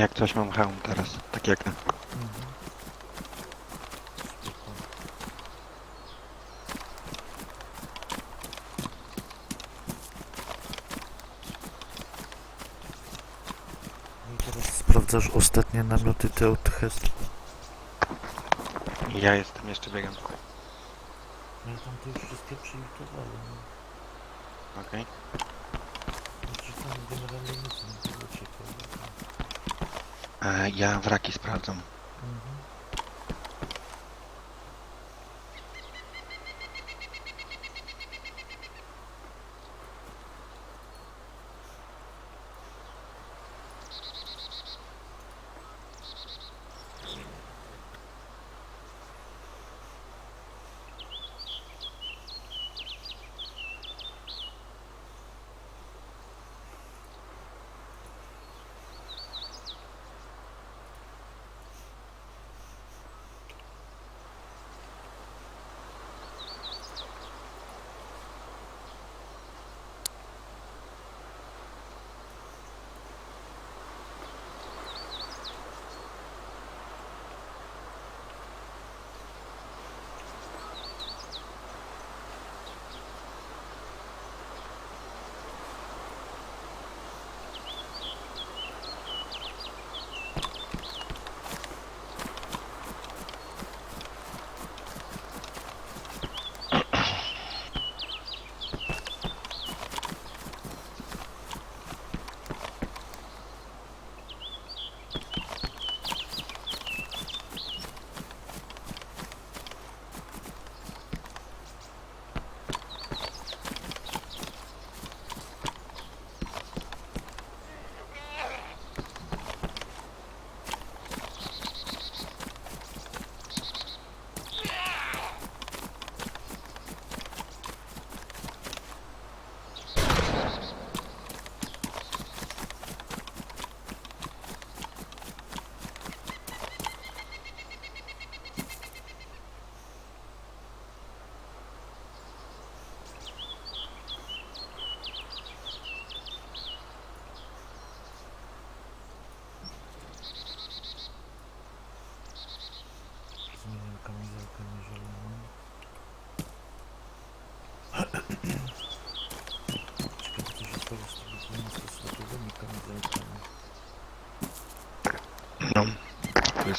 Jak coś mam hełm teraz, tak jak na. Sprawdzasz ostatnie namioty te od Hest. Ja jestem, jeszcze biegam. No i tam to już wszystkie przylitowały. No. Okej. Znaczy tam generalnie nic nie. E, Ja wraki sprawdzam.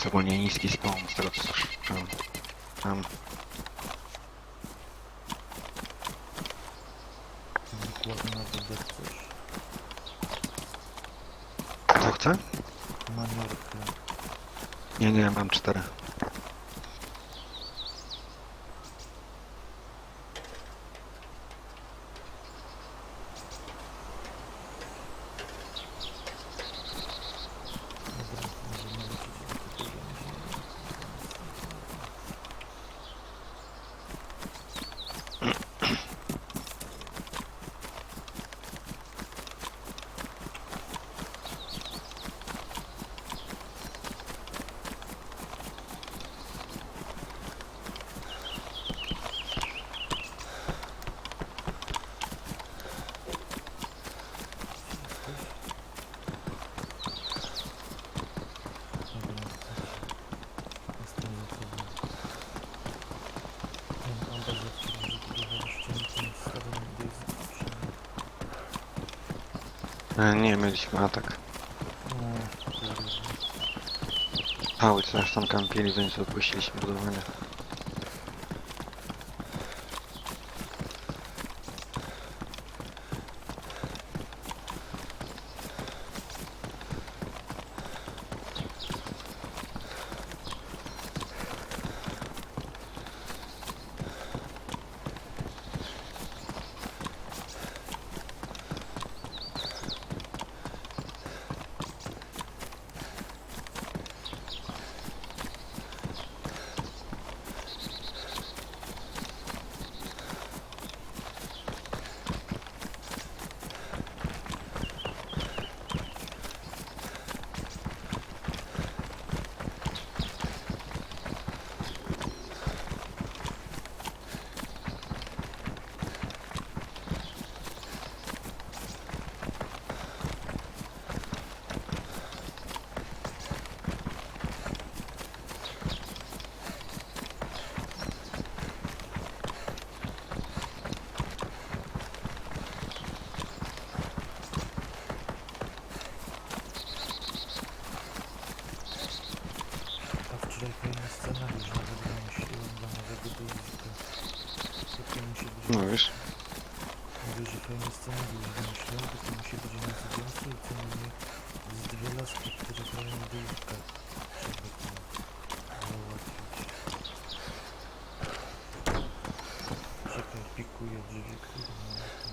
Ogólnie niski spawn, z tego co słyszałem. Tam. Co chce? Maniorkę. Nie, nie, mam cztery. E, nie, mieliśmy atak. No, kurde. Pały coś tam kampili, więc odpuściliśmy budowanie. No wiesz, Mówię, że fajny scenariusz wymyślał, bo to musi być nieco więcej i co najmniej z dwie laski, które grają w dywka, żeby to załatwić. Czekaj, pikuję drzwi, kurwa. to-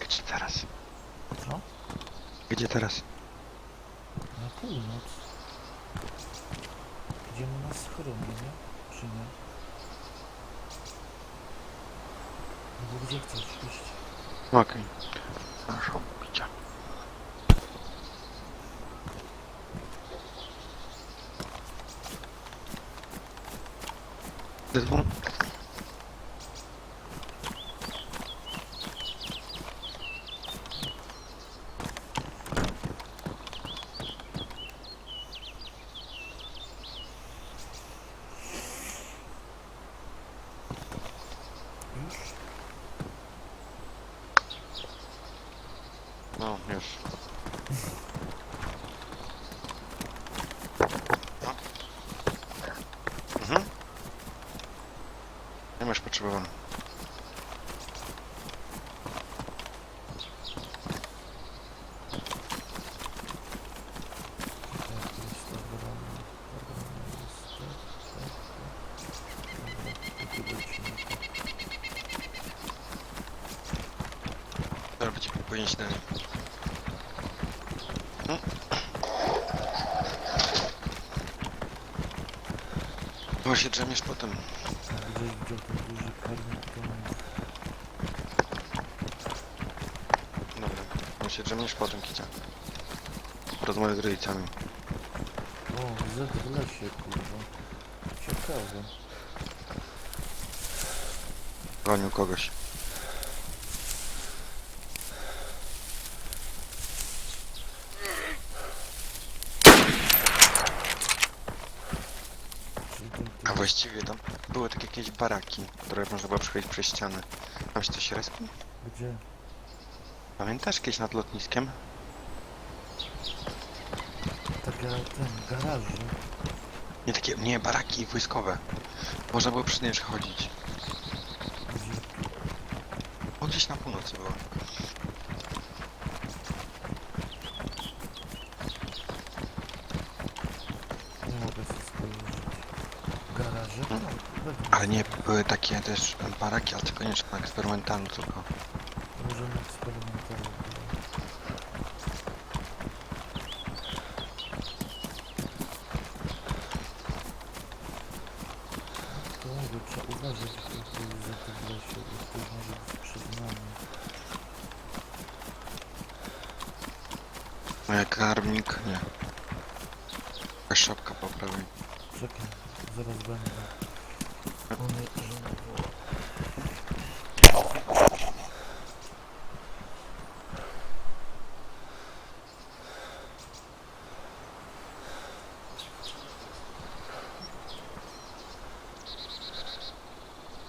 gdzie teraz? Co? Gdzie teraz? Na północ. Idziemy na schronie, nie? Czy nie? No bo gdzie chcesz iść? Okej. Masz obicia. Dzwon. Już? No, już. No. Mhm. Nie masz potrzebowałem. Tak, to jest obrona. Obrona jest tak, tak, tak. Dobra, to tu lecimy. Dobra, Hmm? Bo się drzemiesz potem. Gdzieś widział ten duży karnik, to Dobra. Bo się drzemiesz potem, Kicia. Rozmawiaj z rodzicami. O, zet w lesie, kurwa. Ciekawe. Gonił kogoś. Czyli ten A tu... właściwie tam były takie jakieś baraki, które można było przechodzić przez ścianę. Tam się coś respi? Gdzie? Pamiętasz kiedyś nad lotniskiem? Tak jak ten, garaże. Nie takie, nie, baraki wojskowe. Można było przy nie przechodzić. Gdzie? O, gdzieś na północy było. Nie mogę sobie spojrzeć. Garaże? Hmm. No, będą. Ale nie, były takie też baraki, ale tylko nie na eksperymentalne tylko.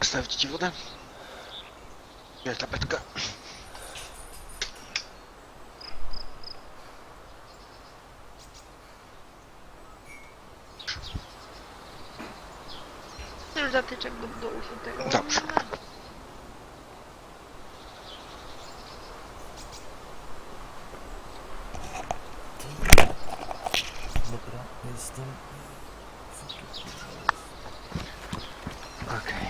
Stawić ci wodę? Jest tapetka. Już zatyczek do, do uszu tego. Dobrze. Dobra, jestem. Co tu kurwa jest? Okej.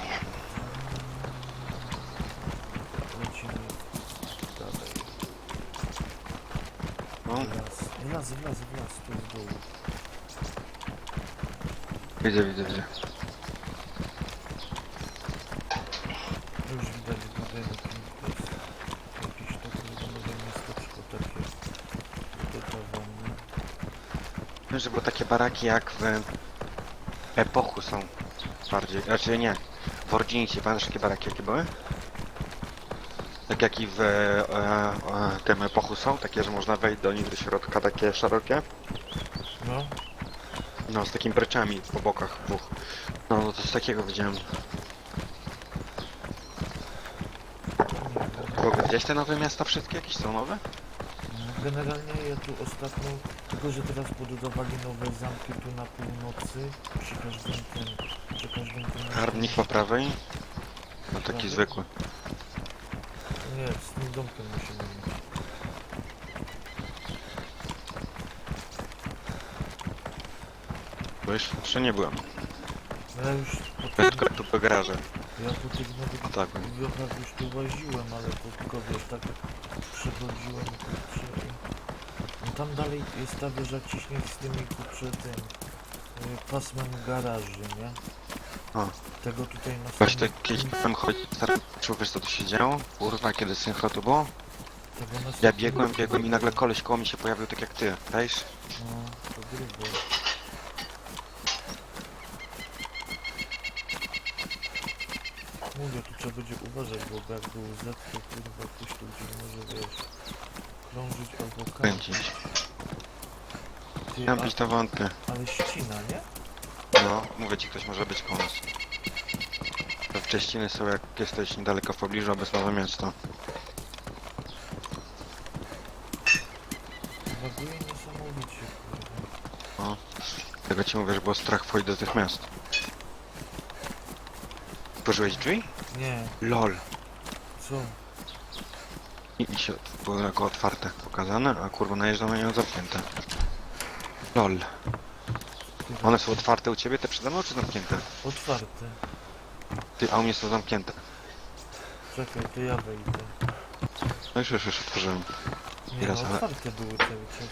No, Las, las, las, las, tu z dołu. Widzę, widzę, widzę. Już widać jakieś takie miasteczko że bo takie baraki jak w Epochu są bardziej, raczej nie. W Ordzinicie, pamiętasz takie baraki jakie były? Tak jak i w e, e, tym Epochu są, takie, że można wejść do nich do środka, takie szerokie. No, z takimi breczami po bokach dwóch. No, no coś takiego widziałem. W ogóle widziałeś te nowe miasta wszystkie? Jakieś są nowe? No, Generalnie ja tu ostatnio, tylko że teraz budowali nowe zamki tu na północy, przy każdym tym, przy każdym tym... Harbnik po prawej. No taki zwykły. Nie, z tym domkiem musimy mieć. Byłeś? Jeszcze nie byłem. Ja już Ja tylko tu po garaże. ja po tych nowych O tak. wiochach już tu łaziłem, ale to tylko wiesz, tak przechodziłem kurczę i... No tam dalej jest ta wieża ciśnień z tymi kurczę tym, y, pasmem garaży, nie? O. Tego tutaj na Właśnie samym tak kiedyś końcu- byłem chodzić, wiesz co tu się działo? Kurwa, kiedy synchro to było? tego na Ja samym biegłem, biegłem i nagle koleś koło mi się pojawił tak jak ty, wiesz? No, to grubo. Mówię, tu trzeba będzie uważać, bo jak był Z, to kurwa ktoś tu gdzie może, wiesz, krążyć albo kręcić. Kręcić. Ty, Miałem pić to wątpię. ale ścina, nie? No, mówię ci, ktoś może być nas. Te wcześciny są jak jesteś niedaleko w pobliżu, bez nowe miasto. Waguje niesamowicie, kurwa. O. Tego ci mówię, że było strach wchodzić do tych miast. Otworzyłeś drzwi? Nie, LOL. co? I, i się było jako otwarte pokazane, a kurwa najeżdżam na nią zamknięte. LOL. One są otwarte u ciebie, te przede mną, czy zamknięte? Otwarte. Ty, a u mnie są zamknięte. Czekaj, to ja wejdę. No już, już, już otworzyłem. Nie, Teraz, no, ale- otwarte były cały czas.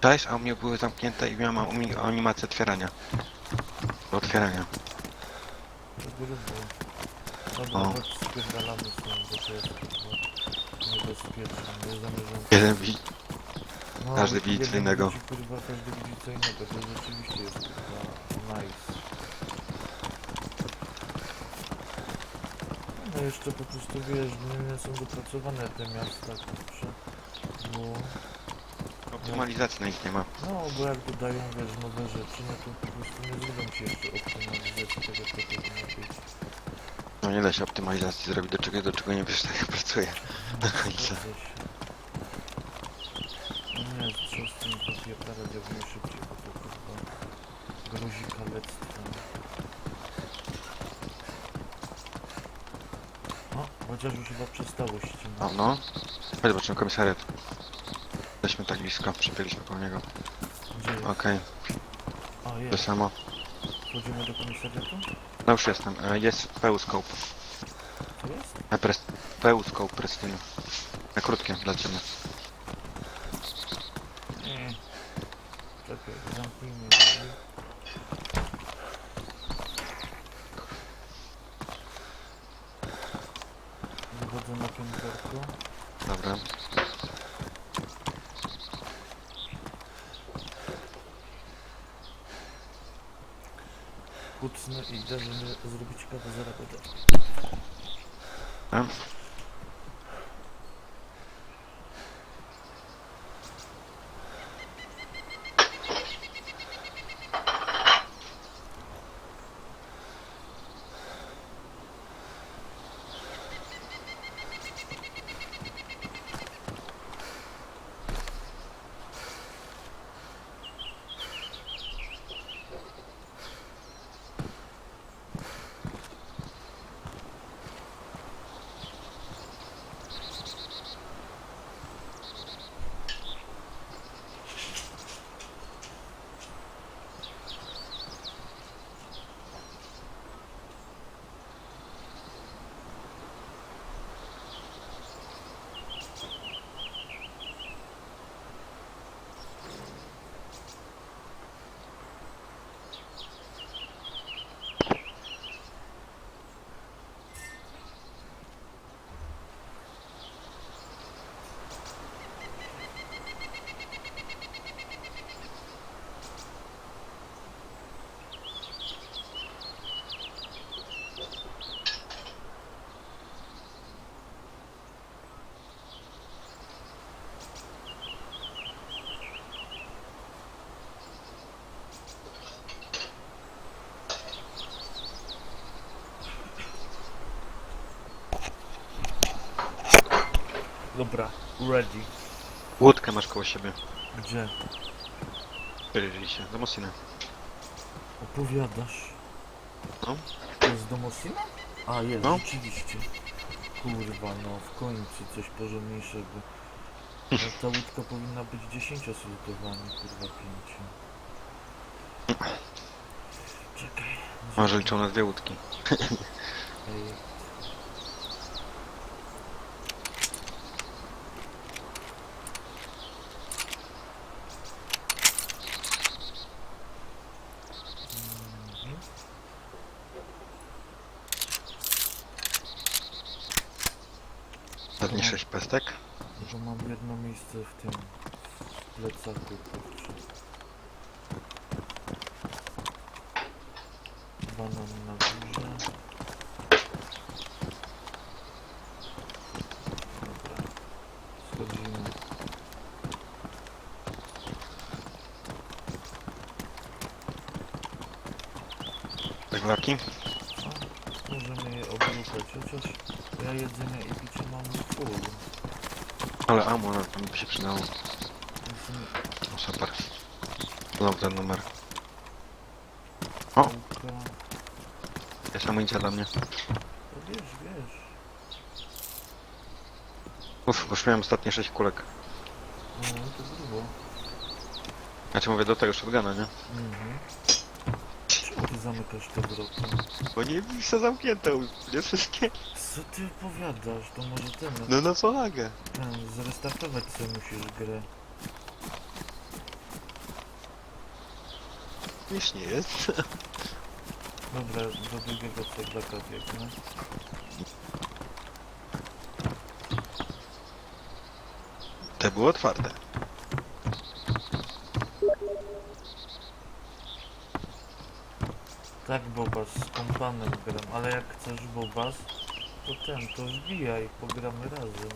Cześć, a u mnie były zamknięte i miałem animację otwierania. Do otwierania. To. Dobra, O. chodź spierdalamy stąd, bo to jest kurwa niebezpieczne. Nie zamierzam... Jeden wi... No, Każdy widzi co jeden innego. Widzi, kurwa, każdy widzi co innego. To rzeczywiście jest kurwa nice. No jeszcze po prostu wiesz, nie są dopracowane te miasta, kurczę. Bo, Optymalizacji na nich nie ma. no, bo jak dodają, wiesz, nowe rzeczy, no to po prostu nie zrobią ci jeszcze optymalizacji tego, co powinno być. No nie da się optymalizacji zrobić do czego, do czego nie wiesz, tak jak pracuje. No, zgadza się. No nie, z tym zapierdalać jak najszybciej, bo to kurwa grozi kalectwem. O, chociaż już chyba przestało No, ścinać. no. Chodź, zobaczymy komisariat. Jesteśmy tak blisko, przebiegliśmy po niego. Gdzie jest? Okej, A, to jest. samo. Wchodzimy do komisariatu? No już jestem. E, Jest pełscope. To jest? E, pres... Pełscope, Prestyny. Na krótkie dla ciebie. Nie. Czekaj, zamknijmy drzwi. Wychodzę na. Dobra. Kucnę i idę, żeby zrobić kawę za Dobra, ready. Łódkę masz koło siebie. Gdzie? Wyryli się. Do Mosiny. Opowiadasz. No. To jest do Mosina? A, jest, No. rzeczywiście. Kurwa, no w końcu coś porządniejszego. No, ta łódka powinna być 10 slotowana, kurwa 5. Czekaj. Może liczą na dwie łódki. Ej. Mhm. Pewnie sześć pestek. Że mam jedno miejsce w tym plecaku kurczę. Banan na górze. Dobra. Schodzimy. Żeglaki. A, możemy je obrukać, chociaż ja jedzenia i picia mam full. Ale amo tym by się przydało. No super. Znowu ten numer. O! Jest amunicja dla mnie. No wiesz, wiesz. Uff, już miałem ostatnie sześć kulek. No to grubo. Znaczy mówię do tego shotguna, nie? Mhm. Zamykasz te wroty? Bo nie są zamknięte u mnie wszystkie. Co ty opowiadasz? To może ten, No na co lagę? ten zrestartować sobie musisz grę. Śmiesznie jest. Dobra, do drugiego cedaka biegnę. Te było otwarte. Tak, Bobas, z kompanem gram, ale jak chcesz Bobas, to ten, to wbijaj, pogramy razem.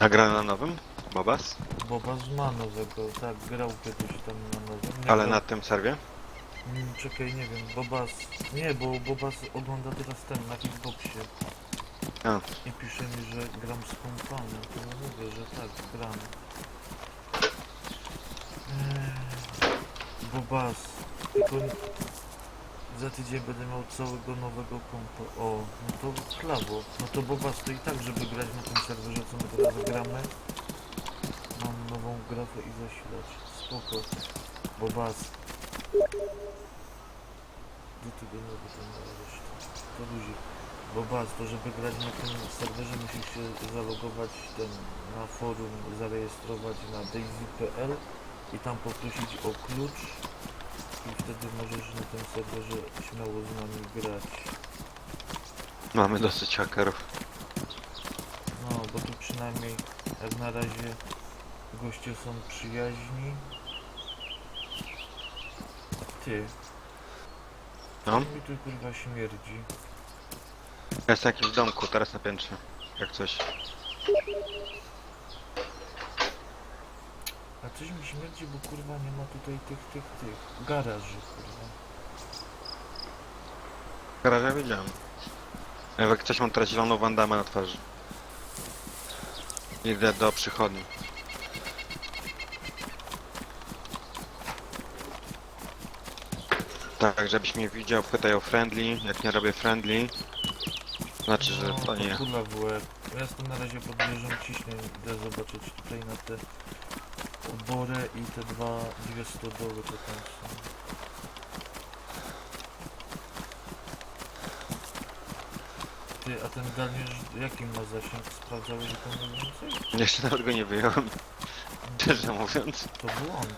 A gra na nowym? Bobas? Bobas ma nowego, tak, grał kiedyś tam na nowym. Nie Ale na tym serwie? Mm, Czekaj, nie wiem, Bobas... Nie, bo Bobas ogląda teraz ten, na Xboxie. A. I pisze mi, że gram z kompanem, to ja mówię, że tak, gram. Bobas, tylko za tydzień będę miał całego nowego kompa. O, no to klawo. No to Bobas, to i tak, żeby grać na tym serwerze, co my teraz gramy, mam nową grafę i zasilać. Spoko. Bobas. Do tego będę miał resztę. To ludzi. Bobas, to żeby grać na tym serwerze musisz się zalogować ten, na forum, zarejestrować na daisy.pl i tam poprosić o klucz i wtedy możesz na tym serwerze śmiało z nami grać. Mamy dosyć hakerów. No, bo tu przynajmniej jak na razie goście są przyjaźni. Ty, No. mi tu kurwa śmierdzi. Jest jakiś w domku, teraz na piętrze. Jak coś. A coś mi śmierdzi, bo kurwa nie ma tutaj tych, tych, tych garaży, kurwa. Ja wiedziałem. Jak coś mam teraz zieloną wandamę na twarzy. Idę do przychodni. Tak, żebyś mnie widział, pytaj o friendly. Jak nie robię friendly, znaczy, że No, to nie. Kula w łeb. Ja jestem na razie pod wieżą ciśnień. Idę zobaczyć tutaj na te obory i te dwa, dwie stodoły, co tam są. Ty, a ten garnier jaki ma zasięg? Sprawdzałeś go mniej więcej? Jeszcze nawet go nie wyjąłem, szczerze mówiąc. To błąd.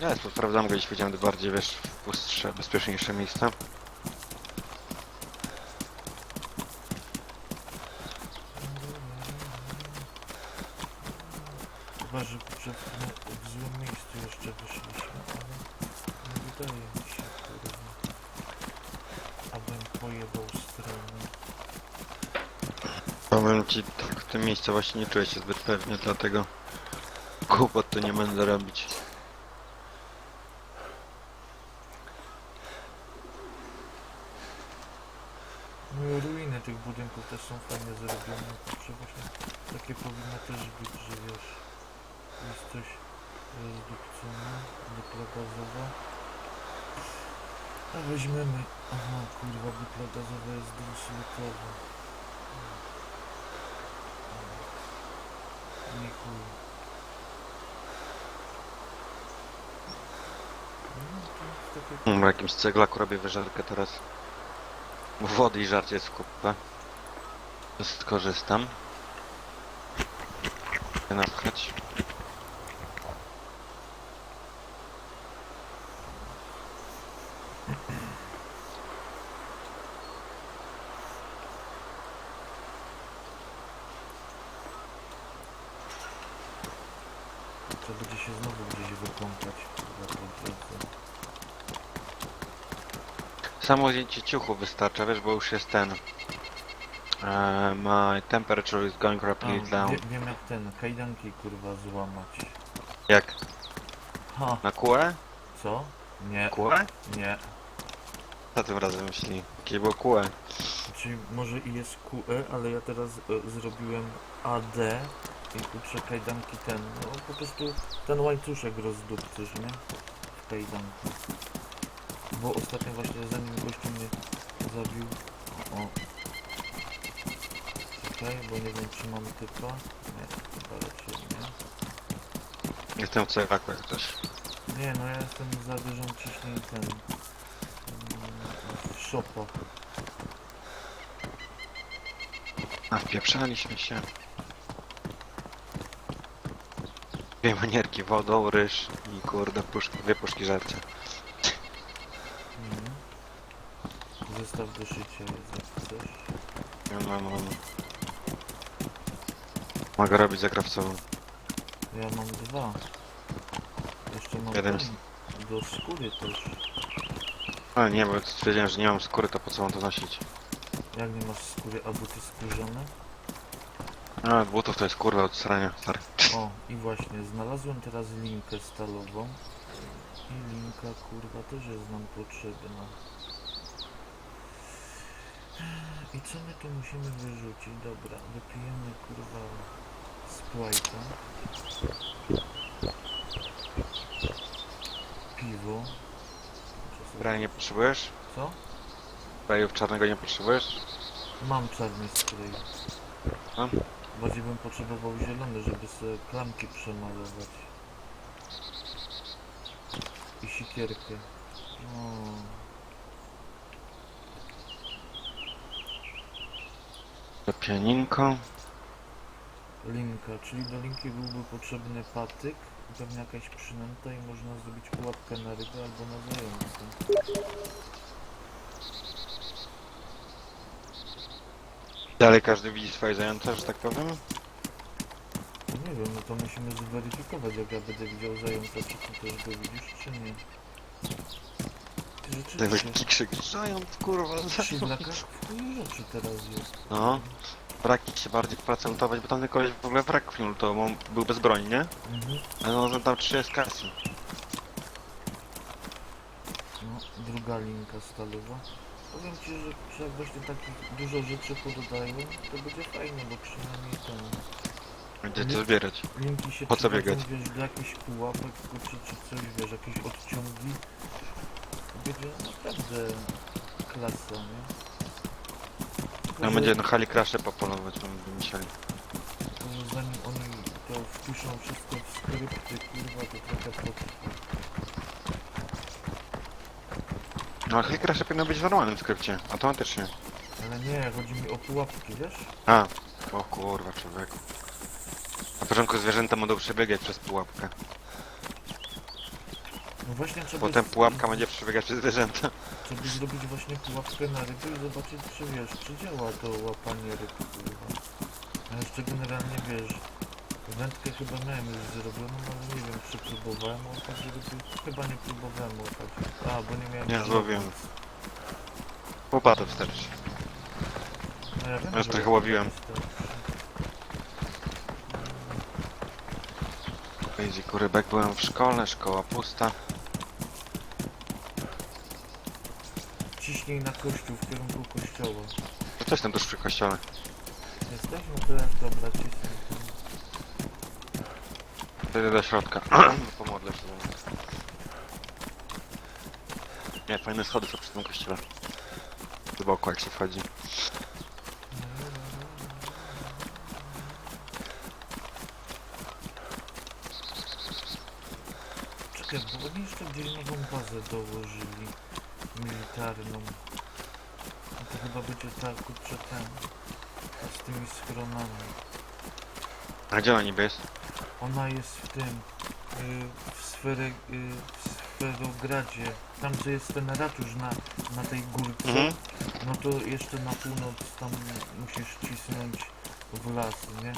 Ja sprawdzam go gdzieś powiedziałem bardziej, wiesz, w pustsze, bezpieczniejsze miejsca. Chyba, że no, w złym miejscu jeszcze wyszliśmy, ale nie wydaje mi się, kurwa. Abym pojebał stronę. Powiem ci, tak w tym miejscu właśnie nie czuję się zbyt pewnie, dlatego głupot to nie będę robić. No ruiny tych budynków też są fajnie zrobione. Kurczę, właśnie takie powinno też być, że wiesz, jest coś rozdupcone, gazowa. A weźmiemy... Aha, kurwa, dupla gazowa jest dwuslitowa. Nie chuj. No. Mm, W jakimś ceglaku robię wyżarkę teraz. Wody i żarcie jest w kupę. Skorzystam. Napchać. Trzeba będzie się znowu gdzieś wykąpać. Kurwa, po drodze. Samo zdjęcie ciuchu wystarcza, wiesz, bo już jest ten. Uh, my temperature is going A, rapidly down. wie, wiem jak ten, kajdanki kurwa złamać. Jak? Ha, Na kółę? co? Nie, Kółę? nie. Co tym razem myśli? Jakie było kółę? Czyli może i jest QE, ale ja teraz e, zrobiłem AD i kurczę kajdanki ten, no po prostu ten łańcuszek rozdupcysz, nie? W kajdanku. Bo ostatnio właśnie zanim gościu mnie zabił, o. Czekaj, bo nie wiem czy mam typa. Nie, chyba raczej. Jestem w ceglaku jak coś. Nie, no ja jestem za dużą ciśnień ten... mm, Szopa. A wpieprzaliśmy się. Dwie manierki, wodą, ryż i kurde puszki, dwie puszki żarcia. Mhm. Zestaw do jak chcesz. Ja mam, mam. Mogę robić za krawcową. Ja mam dwa. Jeszcze mam Jeden ten, do skóry też. A nie, bo stwierdziłem, że nie mam skóry, to po co mam to nosić? Jak nie masz skóry, a buty skórzane? A, butów to jest kurwa od srania, stary. O, i właśnie, znalazłem teraz linkę stalową. I linka, kurwa, też jest nam potrzebna. I co my tu musimy wyrzucić? Dobra, wypijemy, kurwa, Sprite'a. Piwo. Sprayu nie potrzebujesz? Co? Sprayów czarnego nie potrzebujesz? Mam czarny spray. No. Bardziej bym potrzebował zielony, żeby sobie klamki przemalować. I sikierkę. O, To pianinko. linka, czyli do linki byłby potrzebny patyk, pewnie jakaś przynęta i można zrobić pułapkę na rybę albo na zająca. Dalej każdy widzi swoje zajęte, że tak powiem. No nie wiem, no to musimy zweryfikować, jak ja będę widział zająca, czy ty też go widzisz, czy nie. Taki krzyk, zając kurwa, przy zając. blakach rzeczy teraz jest. No. Braki się bardziej procentować, bo tamten koleś w ogóle wrak film, to on był bez broni, nie? Mhm. Ale on tam 30 kasy. No, druga linka stalowa. Powiem ci, że że jak właśnie takich dużo rzeczy pododają, to będzie fajnie, bo przynajmniej ten Będzie co zbierać. linki się Po co biegać? wiesz, do jakichś pułapek, kurczę, czy coś, wiesz, jakieś odciągi. Będzie naprawdę klasa, nie? No będzie na hali krasze popolować, będą musieli. że zanim oni to wpiszą wszystko w skrypty, kurwa, to trochę potrwa. No a hali krasze powinno być w normalnym skrypcie, automatycznie. Ale nie, chodzi mi o pułapki, wiesz? A, o kurwa człowieku. Na początku zwierzęta mogą przebiegać przez pułapkę. No właśnie trzeba Potem pułapka będzie przebiegać przez zwierzęta. Żeby zrobić właśnie pułapkę na ryby i zobaczyć czy wiesz, czy działa to łapanie ryb, kurwa. A jeszcze generalnie wiesz, wędkę chyba miałem już zrobioną, ale nie wiem czy próbowałem łapać ryby, chyba nie próbowałem łapać. A, bo nie miałem Nie, złowiłem. Łopatę wystarczy. No ja wiem, Już że trochę łowiłem. wystarczy. Basic rybek byłem w szkole, szkoła pusta. Ciśnij na kościół w kierunku kościoła. Coś tam tuż przy kościele. Jesteś? No to jak dobra, cisnę. Wtedy do środka. Pomodlę się. Nie, fajne schody są przy tym kościele. Z boku jak się wchodzi. Czekaj, bo oni jeszcze gdzieś nową bazę dołożyli. Militarną. No to chyba będzie tak, kurczę, ten. Z tymi schronami. A gdzie ona niby jest? Ona jest w tym, y, w, sfery, y, w Sferogradzie, tam gdzie jest ten ratusz na, na tej górce, Mhm. no to jeszcze na północ tam musisz cisnąć w las, nie?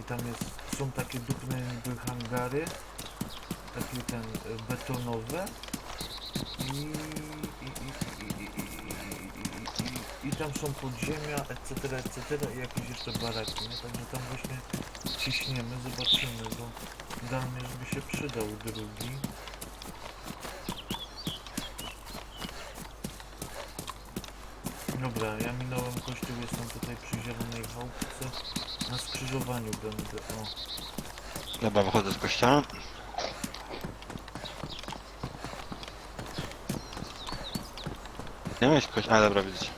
I tam jest, są takie dupne niby hangary, takie ten, y, betonowe i, i, tam są podziemia, etc., etc. i jakieś jeszcze baraki, nie? Także tam właśnie ciśniemy, zobaczymy, bo idealnie, żeby się przydał drugi. Dobra, ja minąłem kościół, jestem tutaj przy zielonej chałupce. Na skrzyżowaniu będę, o. Dobra, wychodzę z kościoła. Nie miałeś kość... A, dobra, widzicie.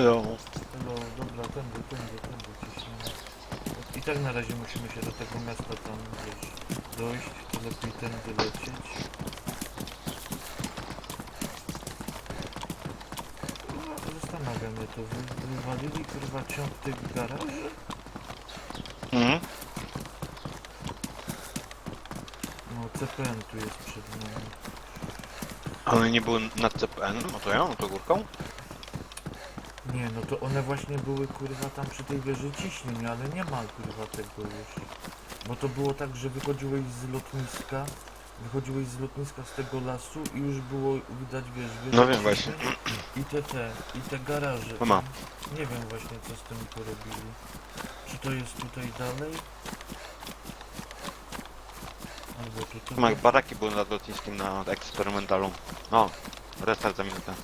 Hello. Hello, dobra, tędy, tędy, tędy ciśniemy. I tak na razie musimy się do tego miasta tam, wiesz, dojść, to lepiej tędy lecieć. Kurwa, Zastanawia mnie to, wy, wywalili kurwa ciąg tych garaży? Mhm. No CPN tu jest przed nami. One nie były nad CPN, no to ja, no to górką? Nie, no to one właśnie były kurwa tam przy tej wieży ciśnień, ale nie ma kurwa tego już. Bo to było tak, że wychodziłeś z lotniska, wychodziłeś z lotniska z tego lasu i już było widać wiesz, wieżę No wiem właśnie. ciśnień I te te, i te garaże. No ma. Nie wiem właśnie co z tym porobili. Czy to jest tutaj dalej? Albo tu Tu jak tutaj. baraki były nad lotniskiem na eksperymentalu. O, restart za minutę.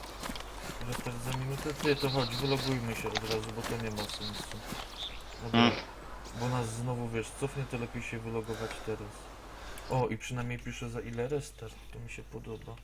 Restart za minutę? Ty, to chodź, wylogujmy się od razu, bo to nie ma sensu. Dobra, Mm. Bo nas znowu, wiesz, cofnie, to lepiej się wylogować teraz. O, i przynajmniej pisze za ile restart, to mi się podoba.